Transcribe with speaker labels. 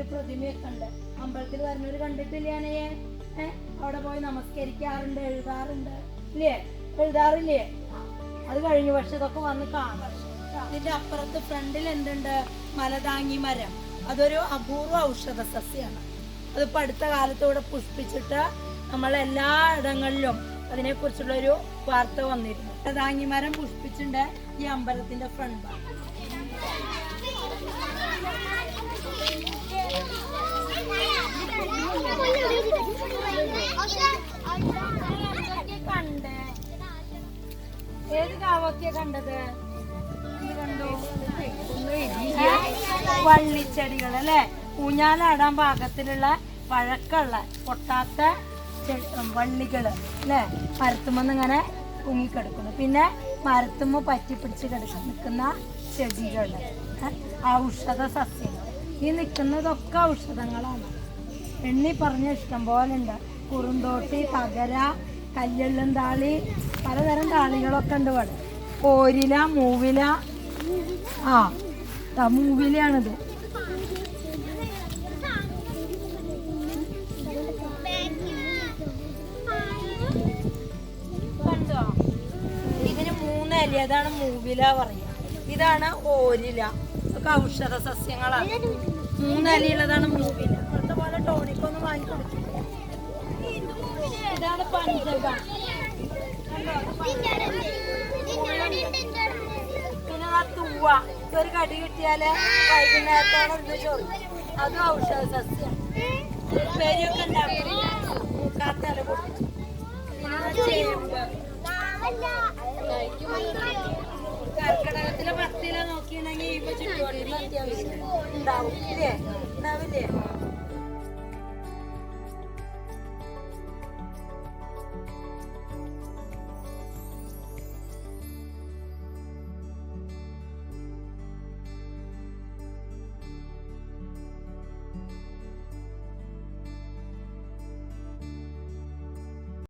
Speaker 1: ഒരു പ്രതിമയൊക്കെ ഉണ്ട് അമ്പലത്തിൽ വരുന്നവർ കണ്ടിട്ടില്ല അവിടെ പോയി നമസ്കരിക്കാറുണ്ട് എഴുതാറുണ്ട്. ഇല്ലേ? എഴുതാറില്ലേ? അത് കഴിഞ്ഞു പക്ഷെ ഇതൊക്കെ വന്ന് കാണാം. ഇതിന്റെ അപ്പുറത്ത് ഫ്രണ്ടിൽ എന്തുണ്ട്? മലതാങ്ങി മരം. അതൊരു അപൂർവ ഔഷധ സസ്യമാണ് അത് അടുത്ത കാലത്തൂടെ പുഷ്പിച്ചിട്ട് നമ്മൾ എല്ലാ ഇടങ്ങളിലും അതിനെക്കുറിച്ചുള്ള ഒരു വാർത്ത വന്നിരുന്നു. മലതാങ്ങി മരം പുഷ്പിച്ചിട്ടുണ്ട് ഈ അമ്പലത്തിന്റെ ഫ്രണ്ട് ഭാഗം ഏത് കാവൊക്കെയാ കണ്ടത്? വള്ളിച്ചെടികൾ അല്ലെ? ഊഞ്ഞാലാടാൻ പാകത്തിലുള്ള പഴക്കമുള്ള പൊട്ടാത്ത വള്ളികൾ അല്ലെ? മരത്തുമെന്ന് ഇങ്ങനെ പൊങ്ങിക്കിടക്കുന്നു പിന്നെ മരത്തുമ്മ പറ്റി പിടിച്ച് കിടക്കുന്ന നിൽക്കുന്ന ചെടികൾ ഔഷധ സസ്യങ്ങൾ. ഈ നിൽക്കുന്നതൊക്കെ ഔഷധങ്ങളാണ്. എണ്ണി പറഞ്ഞ ഇഷ്ടം പോലെ ഉണ്ട്. കുറുന്തോട്ടി തകര കല്ലുള്ളും താളി പലതരം താളികളൊക്കെ ഉണ്ട് ഇവിടെ. കോരില മൂവില. ആ മൂവിലയാണിത്. ഇതിന് മൂന്ന് ഇല അതാണ് മൂവില പറയുക. ഇതാണ് ഓരില. ഇതൊക്കെ ഔഷധ സസ്യങ്ങളാണ്. മൂന്ന് ഇലയുള്ളതാണ് മൂവില. പിന്നെ ആ തൂവ. ഒരു കടി കിട്ടിയാൽ വൈകുന്നേരത്താണ് ഇത് ചോദിക്കും അതും ഔഷധ സസ്യം. പേരൊക്കെ ഉണ്ടാക്കും. ആ ചേമ്പ് കർക്കിടകത്തിലെ പത്തില നോക്കിയാണെങ്കിൽ ഇപ്പൊ ചുറ്റുവട്ടത്തിൽ അത്യാവശ്യം ഉണ്ടാവും. ഇല്ലേ? ഉണ്ടാവില്ലേ?